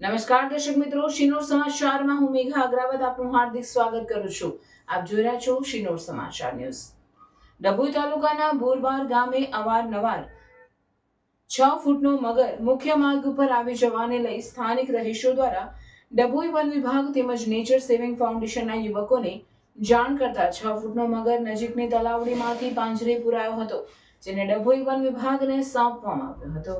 નમસ્કાર દર્શક મિત્રો, શિનોર સમાચારમાં હું મેઘા અગ્રાવત આપનું હાર્દિક સ્વાગત કરું છું. આપ જોઈ રહ્યા છો શિનોર સમાચાર ન્યૂઝ. ડભોઈ તાલુકાના ભોરબાર ગામે અવારનવાર છ ફૂટનો મગર મુખ્ય માર્ગ ઉપર આવી જવાને લઈ સ્થાનિક રહીશો દ્વારા ડભોઈ વન વિભાગ તેમજ નેચર સેવિંગ ફાઉન્ડેશનના યુવકોને જાણ કરતા છ ફૂટનો મગર નજીકની તલાવડીમાંથી પાંજરે પુરાયો હતો. જેને ડભોઈ વન વિભાગને સોંપવામાં આવ્યો હતો.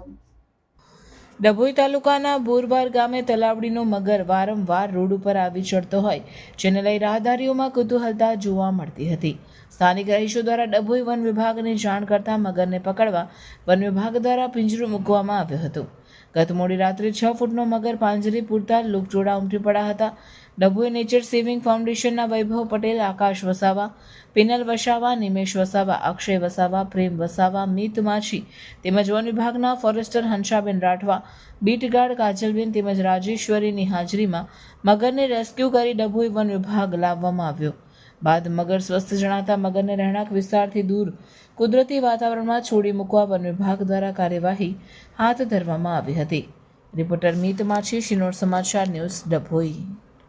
ડભોઈ તાલુકાના બોરબાર ગામે તલાવડીનો મગર વારંવાર રોડ ઉપર આવી ચડતો હોય, જેને લઈ રાહદારીઓમાં કુતૂહલતા જોવા મળતી હતી. સ્થાનિક રહીશો દ્વારા ડભોઈ વન વિભાગને જાણ કરતા મગરને પકડવા વન વિભાગ દ્વારા પિંજરું મૂકવામાં આવ્યું હતું. ગત મોડી રાત્રે છ ફૂટનો મગર પાંજરે પૂરતા લોકજોડા ઉમટી પડ્યા હતા. ડભોઈ નેચર સેવિંગ ફાઉન્ડેશનના વૈભવ પટેલ, આકાશ વસાવા, પિનલ વસાવા, નિમેશ વસાવા, અક્ષય વસાવા, પ્રેમ વસાવા, મિત માછી તેમજ વન વિભાગના forester Hansaben Rathwa, beat guard Kajalben તેમજ રાજેશ્વરીની હાજરીમાં મગરને રેસ્ક્યુ કરી ડભોઈ વન વિભાગ લાવવામાં આવ્યો. બાદ મગર સ્વસ્થ જણાતા મગરને રહેણાંક વિસ્તારથી દૂર કુદરતી વાતાવરણમાં છોડી મૂકવા વન વિભાગ દ્વારા કાર્યવાહી હાથ ધરવામાં આવી હતી. રિપોર્ટર મિત માછી શિનોર સમાચાર ન્યૂઝ ડભોઈ.